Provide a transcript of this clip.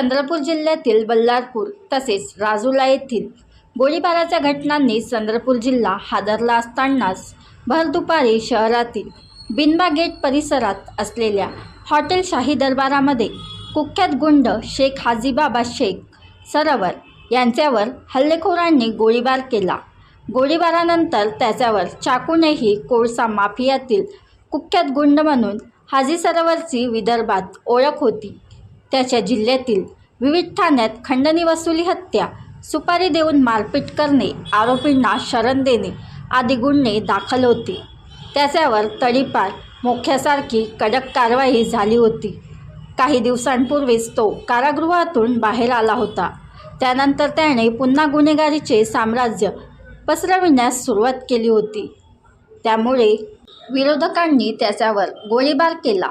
चंद्रपूर जिल्ह्यातील बल्लारपूर तसेच राजुला येथील गोळीबाराच्या घटनांनी चंद्रपूर जिल्हा हादरला असतानाच भर दुपारी शहरातील बिनबा गेट परिसरात असलेल्या हॉटेल शाही दरबारामध्ये कुख्यात गुंड शेख हाजीबाबा शेख सरोवर यांच्यावर हल्लेखोरांनी गोळीबार केला. गोळीबारानंतर त्याच्यावर चाकूनेही कोळसा माफियातील कुख्यात गुंड म्हणून हाजी सरोवरची विदर्भात ओळख होती. त्याच्या जिल्ह्यातील विविध ठाण्यात खंडणी वसुली हत्या सुपारी देऊन मारपीट करणे आरोपींना शरण देणे आदी गुन्हे दाखल होते. त्याच्यावर तडीपार मोख्यासारखी कडक कारवाई झाली होती. काही दिवसांपूर्वीच तो कारागृहातून बाहेर आला होता. त्यानंतर त्याने पुन्हा गुन्हेगारीचे साम्राज्य पसरविण्यास सुरुवात केली होती. त्यामुळे विरोधकांनी त्याच्यावर गोळीबार केला.